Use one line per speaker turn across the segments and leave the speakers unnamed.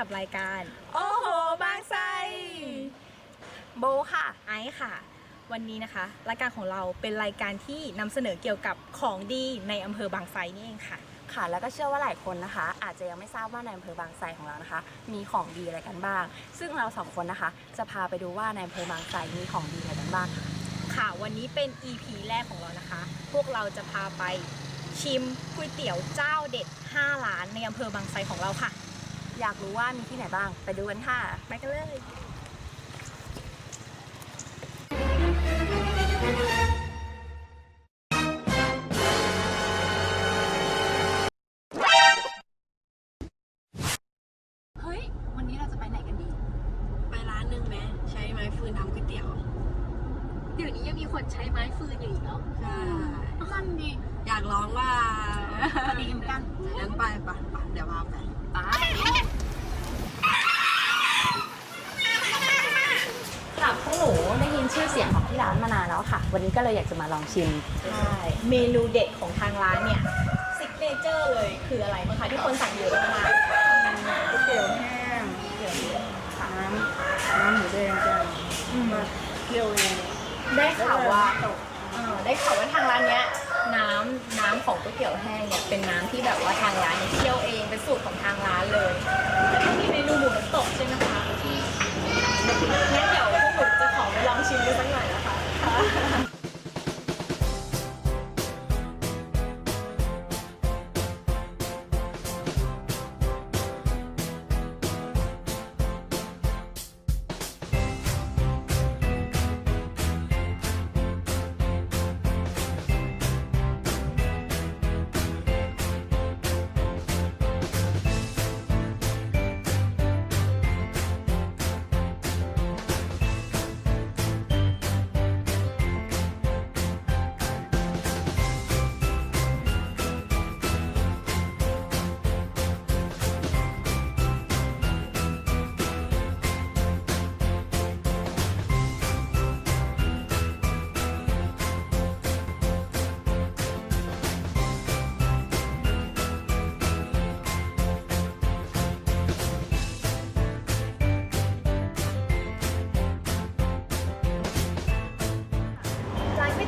กับรายการ
โอ้โห บางไซ
โบค่ะ ไอซ์ค่ะ วันนี้นะคะ รายการของเราเป็นรายการที่นำเสนอเกี่ยวกับของดีในอำเภอบางไซนี่เองค่ะ
ค่ะ แล้วก็เชื่อว่าหลายคนนะคะ อาจจะยังไม่ทราบว่าในอำเภอบางไทรของเรานะคะ มีของดีอะไรกันบ้าง ซึ่งเราสองคนนะคะ จะพาไปดูว่าในอำเภอบางไทรมีของดีอะไรกันบ้างค่ะ
ค่ะ วันนี้เป็น EP แรกของเรานะคะ พวกเราจะพาไปชิมก๋วยเตี๋ยวเจ้าเด็ด 5 ร้านในอำเภอบางไทรของเราค่ะ
อยากรู้ว่ามีที่ไหนบ้าง ไปดูกันค่ะ
ไปกันเลย
กัน
งั้น
ไป
ปะปะเดี๋ยวพาไป
ไป
ค่ะพวกหนูได้ยินชื่อเสียงของที่ร้านมานานแล้วค่ะ วันนี้ก็เลยอยากจะมาลองชิม
ใช่เมนูเด็ดของทางร้านเนี่ยซิกเนเจอร์เลยคืออะไรบ้างคะที่คนสั่งเยอะมาก
ก๋วยเตี๋ยวแห้งน้ำน้ำหมูแดงจ้ะมาเคี่ยวเอง
ได้ข่าวว่าเอ่อได้ข่าวว่าทางร้านเนี้ย น้ำน้ำของก๋วยเตี๋ยวแห้งเนี่ยเป็นน้ำที่แบบว่าทางร้านเนี่ยเคี่ยวเองเป็นสูตรของทางร้านเลยแล้วก็มีเมนูหมูน้ำตกใช่ไหมคะที่งั้นเ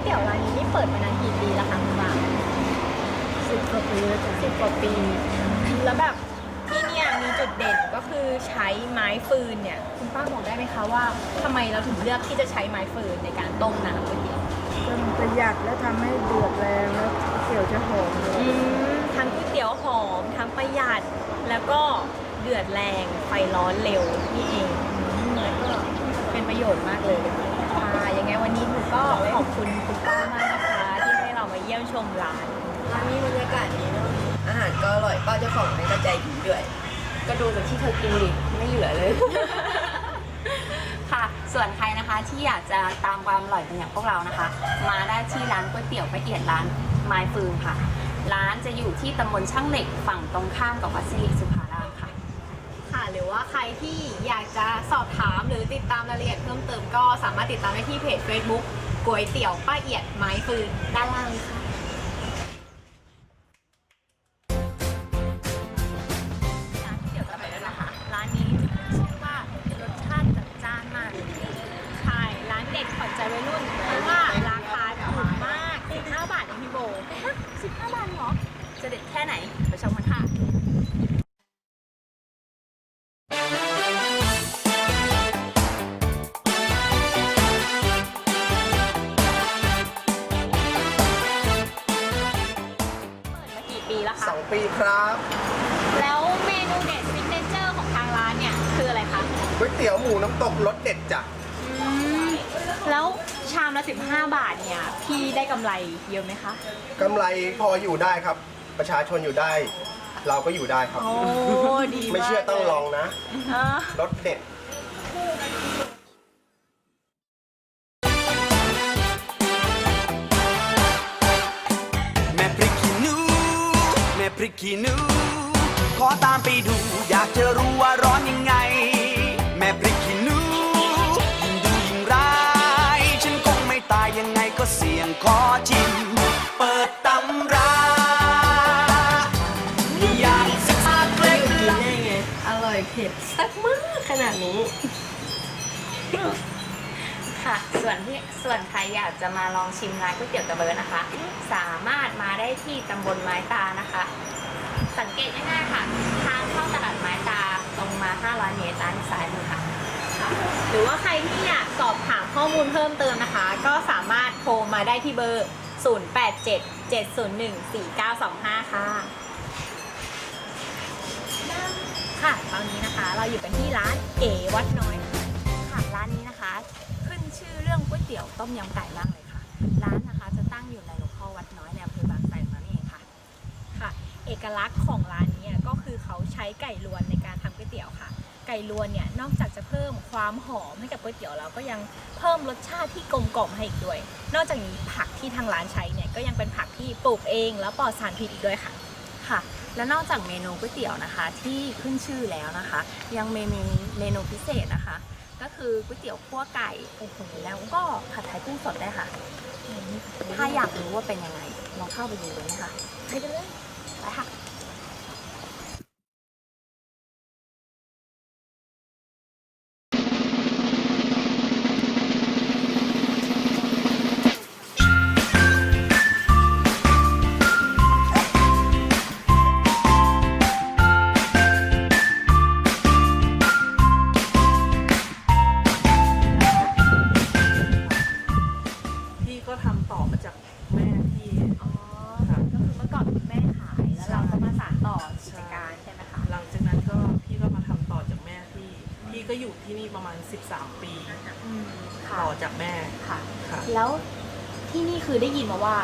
เตี๋ยวร้านนี้นี่เปิดมานานกี่ปีแล้วคะคุณป้า
สิบกว่าปีแล้วจ้ะ
สิบกว่าปี แล้วแบบที่เนี่ยมีจุดเด่นก็คือใช้ไม้ฟืนเนี่ย คุณป้าบอกได้ไหมคะว่าทำไมเราถึงเลือกที่จะใช้ไม้ฟืนในการต้มน้ำก๋วยเตี๋ยว
ก็มันประหยัดแล้วทำให้เดือดแรงแล้วเตี๋ยวจะหอมเลย
อืมทั้งก๋วยเตี๋ยวหอมทั้งประหยัดแล้วก็เดือดแรงไฟร้อนเร็วนี่เองแล้วก็เป็นประโยชน์มากเลยาร
ก็อร่อยป้าเจ้าของไม่กระใจดีด้วย
ก็ดูจากที่เธอกินดิไม่เหลือเลย ค่ะ ส่วนใครนะคะที่อยากจะตามความอร่อยเป็นอย่างพวกเรานะคะ มาได้ที่ร้านก๋วยเตี๋ยวป้าเอียดร้านไม้ฟืนค่ะ ร้านจะอยู่ที่ตำบลช่างเหล็กฝั่งตรงข้ามกับวัดสิริสุภารามค่ะ
ค่ะหรือว่าใครที่อยากจะสอบถามหรือติดตามรายละเอียดเพิ่มเติมก็สามารถติดตามได้ที่เพจ Facebook ก๋วยเตี๋ยวป้าเอียดไม้ฟืนด้านล่างค่ะ
กี่ปี
แล้วคะ
สองปีครับ
แล้วเมนูเด็ดซิกเนเจอร์ของทางร้านเนี่ย คืออะไรคะ
ก๋วยเตี๋ยวหมูน้ำตกรสเด็ดจ้ะ
อืมแล้วชามละ 15 บาทเนี่ย พี่ได้กำไรเยอะไหมคะ
กำไรพออยู่ได้ครับ ประชาชนอยู่ได้ เราก็อยู่ได้ครับ
โอ้ ดีมาก
ไม่เชื่อต้องลองนะ
อ่าร
สเด็ด
ตามไปดู อยากจะรู้ว่าร้อนยังไง แม่พริกขี้หนูยิ่งดูยิ่งร้าย ฉันคงไม่ตายยังไงก็เสี่ยงขอชิม เปิดตำราอยากศึกษาเคล็ดลับ
อร่อยเผ็ดสักมากขนาดนี้
ค่ะ ส่วนที่ส่วนใครอยากจะมาลองชิมร้านก๋วยเตี๋ยวตะเบิร์นะคะ สามารถมาได้ที่ตำบลไม้ตานะคะ สังเกตง่ายๆค่ะ ทางเข้าตลาดไม้ตาตรงมา 500 เมตรด้านซ้ายมือค่ะ
หรือว่าใครที่อยากสอบถามข้อมูลเพิ่มเติมนะคะ ก็สามารถโทรมาได้ที่เบอร์ 087 701 4925 ค่ะ ค่ะตอนนี้นะคะเราอยู่กันที่ร้านเก๋วัดน้อยค่ะ
ร้านนี้นะคะ ขึ้นชื่อเรื่องก๋วยเตี๋ยวต้มยำไก่มากเลยค่ะ ร้าน อ
กลักษณ์ของร้านนี้ก็คือเขาใช้ไก่ลวนในการทำก๋วยเตี๋ยวค่ะ ไก่ลวนเนี่ยนอกจากจะเพิ่มความหอมให้กับก๋วยเตี๋ยวแล้วก็ยังเพิ่มรสชาติที่กลมกล่อมให้อีกด้วย นอกจากนี้ผักที่ทางร้านใช้เนี่ยก็ยังเป็นผักที่ปลูกเอง แล้วปลอดสารพิษอีกด้วยค่ะ
ค่ะ และนอกจากเมนูก๋วยเตี๋ยวนะคะ ที่ขึ้นชื่อแล้วนะคะ ยังมีเมนูเมนูพิเศษนะคะ ก็คือก๋วยเตี๋ยวคั่วไก่โอ้โหแล้วก็ผัดไทยกุ้งสดได้วยค่ะ ถ้าอยากรู้ว่าเป็นยังไงลองเข้าไปดูเลยนะคะไปกันเลย ไป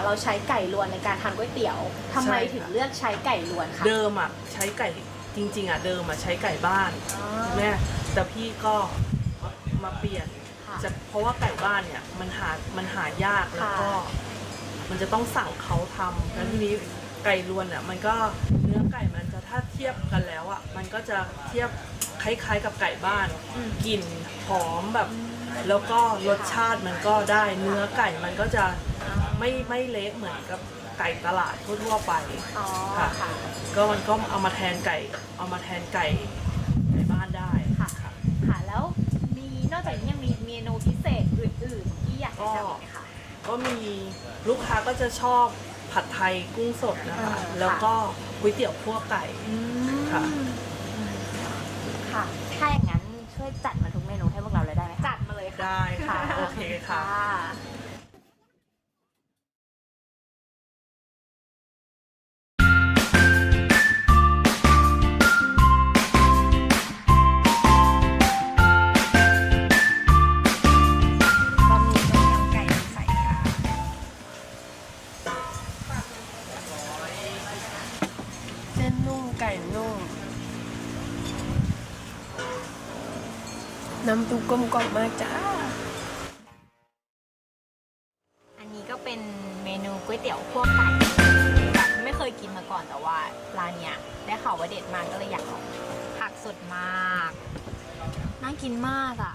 เราใช้ไก่ลวนในการทำก๋วยเตี๋ยวทำไม
ใช่ค่ะ
ถึงเลือกใช้ไก่ลวนคะ
เดิมอะใช้ไก่จริง ๆอะเดิมอะใช้ไก่บ้าน
อ๋อ
แม่แต่พี่ก็มามาเปลี่ยน
ค่ะ
จากเพราะว่าไก่บ้านเนี่ยมันหามันหายากแล้วก็
ค่ะ
มันจะต้องสั่งเขาทำแล้วทีนี้ไก่รวนอะมันก็เนื้อไก่มันจะถ้าเทียบกันแล้วอะมันก็จะเทียบคล้ายๆกับไก่บ้านกลิ่นหอมแบบ แล้วก็รสชาติมันก็ได้เนื้อไก่มันก็จะ ไม่ไม่เละเหมือนกับไก่ตลาดทั่วๆไป
อ๋อ
ค่ะ
ค่ะ
ก็มันก็เอามาแทนไก่ เอามาแทนไก่ไก่บ้านได้
ค่ะค่ะ แล้วมีนอกจากนี้ยังมีเมนูพิเศษอื่นๆ ที่อยากจะจำไหมคะ
ก็มีลูกค้าก็จะชอบผัดไทยกุ้งสดนะคะ
อ่า
แล้วก็ก๋วยเตี๋ยวคั่วไก่ค่ะ
ค่ะ
ถ้าอย่างนั้นช่วยจัดมาทุกเมนูให้พวกเราเลยได้ไหมคะ
จัดมาเลยค่ะ
ได้ค่ะ โอเคค่ะ
บ น่ากินมากอะ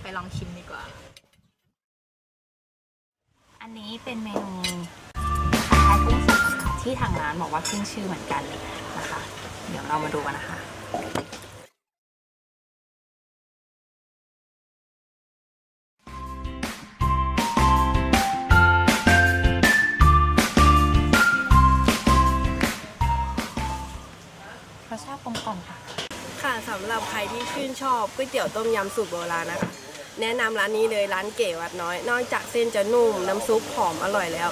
ไปลองชิมดีกว่า
อันนี้เป็นเมนูผัดไทยกุ้งสดนะคะที่ทางร้านบอกว่าขึ้นชื่อเหมือนกันเลยนะคะ เดี๋ยวเรามาดูกันนะคะ ชื่
นชอบก๋วยเตี๋ยวต้มยำสูตรโบราณนะคะ แนะนำร้านนี้เลยร้านเก๋วัดน้อย นอกจากเส้นจะนุ่มน้ำซุปหอมอร่อยแล้ว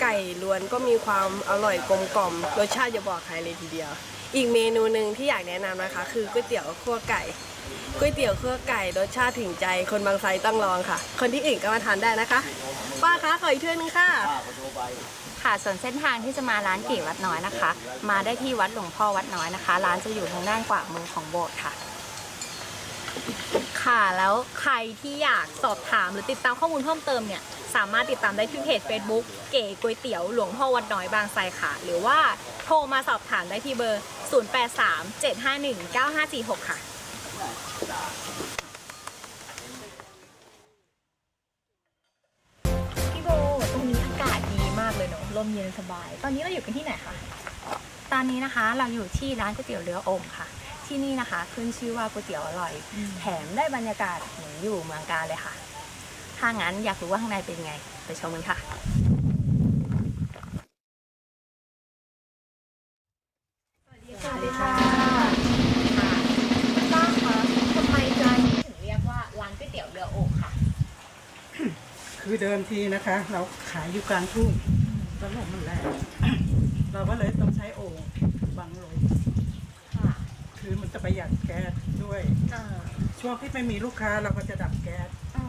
ไก่ล้วนก็มีความอร่อยกลมกล่อมรสชาติจะบอกใครเลยทีเดียว อีกเมนูหนึ่งที่อยากแนะนำนะคะ คือก๋วยเตี๋ยวคั่วไก่ก๋วยเตี๋ยวคั่วไก่รสชาติถึงใจ คนบางไทรต้องลองค่ะ คนที่อื่นก็มาทานได้นะคะป้าคะขออีกถ้วยหนึงค่ะ
ค่ะส่วนเส้นทางที่จะมาร้านเก๋วัดน้อยนะคะ มาได้ที่วัดหลวงพ่อวัดน้อยนะคะ ร้านจะอยู่ทางด้านขวามือของโบสถ์ค่ะ
ค่ะแล้วใครที่อยากสอบถามหรือติดตามข้อมูลเพิ่มเติมเนี่ยสามารถติดตามได้ที่เพจ Facebook เก๋ก๋วยเตี๋ยวหลวงพ่อวัดน้อยบางไทรค่ะ หรือว่าโทรมาสอบถามได้ที่เบอร์ 0837519546 ค่ะ พี่โบตรงนี้อากาศดีมากเลยเนาะลมเย็นสบาย ตอนนี้เราอยู่กันที่ไหนคะ
ตอนนี้นะคะเราอยู่ที่ร้านก๋วยเตี๋ยวเรือองค์ค่ะ ทที่นี่นะคะ ขึ้นชื่อว่าก๋วยเตี๋ยวอร่อย แถมได้บรรยากาศเหมือนอยู่เมืองกาญเลยค่ะ ถ้างั้นอยากรู้ว่าข้างในเป็นไง ไปชมกันค่ะ
สวัสดีค่ะค่ะป้าคะทำไมร้านนี้ถึงเรียกว่าร้านก๋วยเตี๋ยวเรือโอ่งค่ะ
คือเดิมทีนะคะ เราขายอยู่กลางทุ่งแล้วลมมันแรงเราก็เลยต้องใช้โอ่งบังลม
ค่ะ
คือ มันจะประหยัดแก๊สด้วย
อ่า
ช่วงที่ไม่มีลูกค้าเราก็จะดับแก๊ส
อ๋อ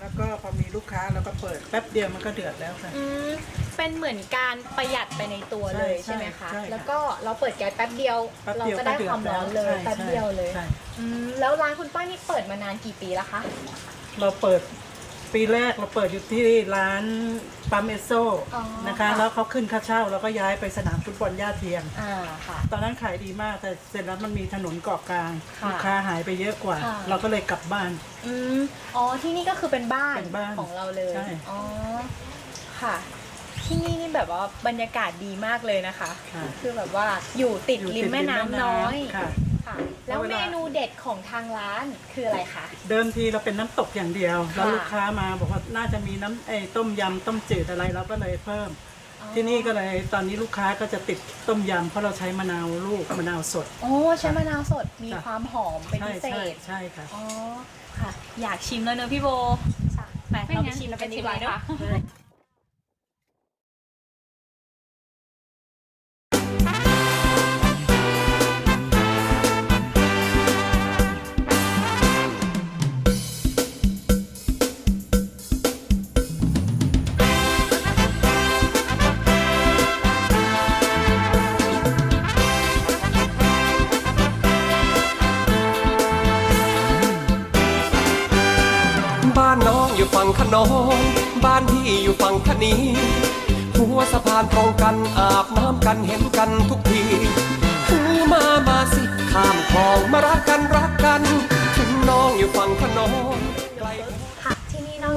แล้วก็พอมีลูกค้าเราก็เปิดแป๊บเดียวมันก็เดือดแล้วค่ะ
อืมเป็นเหมือนการประหยัดไปในตัวเลย
ใช่
ใช่ไหมคะ
ใช่ค่ะ
แล้วก็เราเปิดแก๊สแป๊บเดียว
แป๊บ
เรา
เดียว
ก็
ก็
ได้
เดือ
ค
ด
วาม
แล้
ร้อ
วน
เลย
ใช่
แป๊บเดียวเลย
ใช่
อืมแล้วร้านคุณป้านี่เปิดมานานกี่ปีแล้วคะ
เราเปิดปีแรกเราเปิดอยู่ที่ร้าน ปั๊มเอสโซ
อ๋อ
นะคะ
ค่ะ
แล้วเขาขึ้นค่าเช่าเราก็ย้ายไปสนามฟุตบอลย่าเทียม
อ่าค่ะ
ตอนนั้นขายดีมากแต่เสร็จแล้วมันมีถนนเกาะกลาง
ค่ะ
ลูกค้าหายไปเยอะกว่า
ค่ะ
เราก็เลยกลับบ้าน
อืมอ๋อที่นี่ก็คือเป็นบ้าน
เป็นบ้าน
ของเราเลย
ใช่
อ๋อค่ะ ที่นี่นี่แบบว่าบรรยากาศดีมากเลยนะคะ
ค่ะ
คือแบบว่าอยู่ติด
อยู่
ริ
ติ
ม
ด
แม่น้ำน้อย
ค่ะ
ค่ะ แล้ว
แล้วเว
เม
ลา
นูเด็ดของทางร้านคืออะไรคะ
เดิมทีเราเป็นน้ำตกอย่างเดียว แล้ว
ค่ะ
ลูกค้ามาบอกว่าน่าจะมีน้ำไอ้ต้มยำต้มจืดอะไรเราก็เลยเพิ่ม ที่นี่ก็เลยตอนนี้ลูกค้าก็จะติดต้มยำเพราะเราใช้มะนาวลูกมะนาวสด
โอ้ใช้มะนาวสดมี
จ้ะ
ความหอมเป็น
ใช่
พิเศ
ใช่
ษ
ใช่ค่ะ
อ๋อ ค่ะ อยากชิมแล้วเนอะพี่โบ ไปเราไปชิมกันดีกว่าเนอะ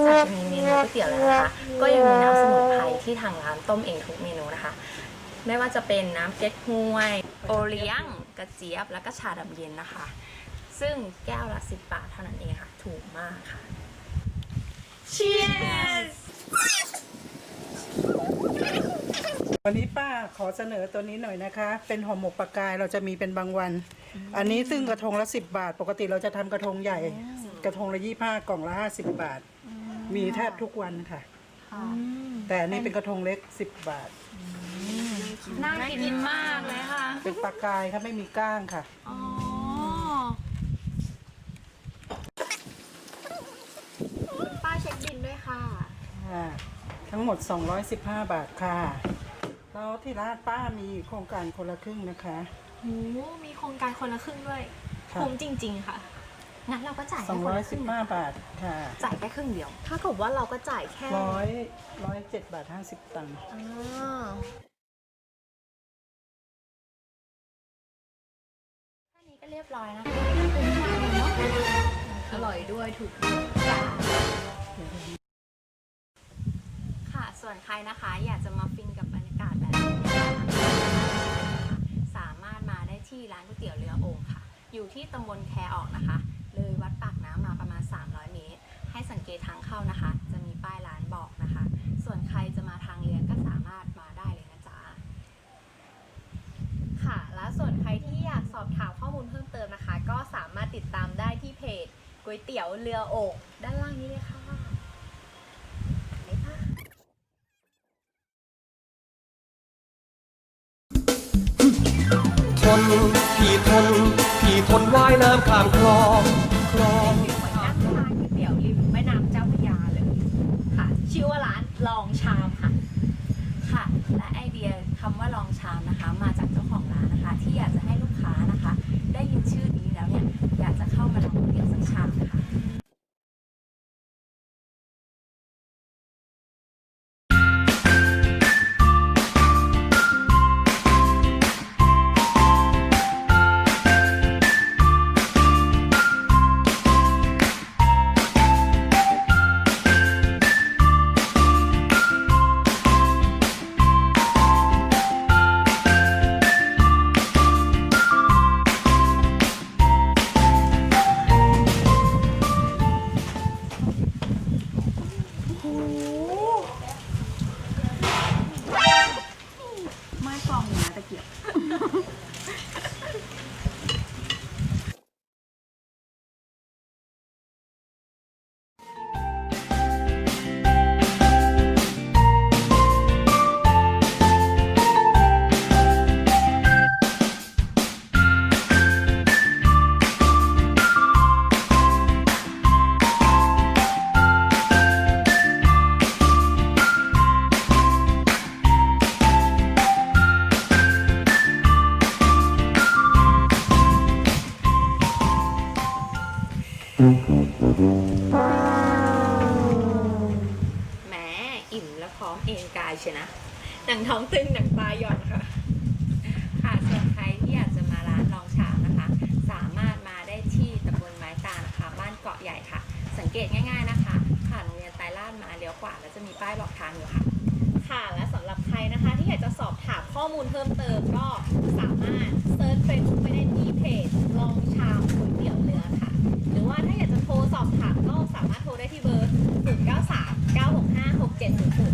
จากจะมีเมนูก๋วยเตี๋ยวแล้วนะคะ ก็ยังมีน้ำสมุนไพรที่ทางร้านต้มเองทุกเมนูนะคะ ไม่ว่าจะเป็นน้ำเก๊กฮวย โอเลี้ยง กระเจี๊ยบ แล้วก็ชาดำเย็นนะคะ ซึ่งแก้วละสิบบาทเท่านั้นเองค่ะ ถูกมากค่ะ
วันนี้ป้าขอเสนอตัวนี้หน่อยนะคะ เป็นห่อหมกปลากายเราจะมีเป็นบางวัน อันนี้ซึ่งกระทงละสิบบาท ปกติเราจะทำกระทงใหญ่ กระทงละยี่ห้ากล่องละห้าสิบบาท มีแทบทุกวันค่ะแต่อันนี้เป็นกระทงเล็กสิบบาท
น่ากินมากเลยค่ะ
เป็นปลากายค่ะไม่มีก้างค่ะ
อ๋อ
ป้าเช็คบินด้วยค่ะ
อ่าทั้งหมด 215 บาทค่ะ แล้วที่ร้านป้ามีโครงการคนละครึ่งนะคะ
โอ้มีโครงการคนละครึ่งด้วย
ค่ะ
คุ้มจริง ๆ ค่ะ
งั้นเราก็จ่ายแค่คนละครึ่ง
215 บาทค่ะ
จ่ายแค่ครึ่งเดียว
ถ้าเกิดว่าเราก็จ่ายแค่
ร้อยร้อยเจ็ดบาทห้าสิบตังค์
อ่า
แค่นี้ก็เรียบร้อยนะคะ
อร่อยด้วยถูก
ค่ะ ส่วนใครนะคะ อยากจะมาฟินกับบรรยากาศแบบนี้นะคะสามารถมาได้ที่ร้านก๋วยเตี๋ยวเรือโอ่งค่ะ อยู่ที่ตำบลแคออกนะคะ เลยวัดปากน้ำมาประมาณ 300 เมตร ให้สังเกตทางเข้านะคะ จะมีป้ายร้านบอกนะคะ ส่วนใครจะมาทางเรือก็สามารถมาได้เลยนะจ๊ะ
ค่ะ และส่วนใครที่อยากสอบถามข้อมูลเพิ่มเติมนะคะ ก็สามารถติดตามได้ที่เพจก๋วยเตี๋ยวเรือโอกด้านล่างนี้เลยค่ะ ท้องตึงหนังปลายหย่อนค่ะ
ค่ะส่วนใครที่อยากจะมาร้านลองชามนะคะ สามารถมาได้ที่ตำบลไม้ตานะคะ บ้านเกาะใหญ่ค่ะ สังเกตง่ายๆนะคะ ผ่านโรงเรียนไตรลาดมาเลี้ยวขวาแล้วจะมีป้ายบอกทางอยู่ค่ะ
ค่ะและสำหรับใครนะคะ ที่อยากจะสอบถามข้อมูลเพิ่มเติมก็สามารถเซิร์ชเฟซบุ๊กไปได้ที่เพจลองชามก๋วยเตี๋ยวเรือค่ะ หรือว่าถ้าอยากจะโทรสอบถามก็สามารถโทรได้ที่เบอร์0 9 3 9 6 5 6 7 0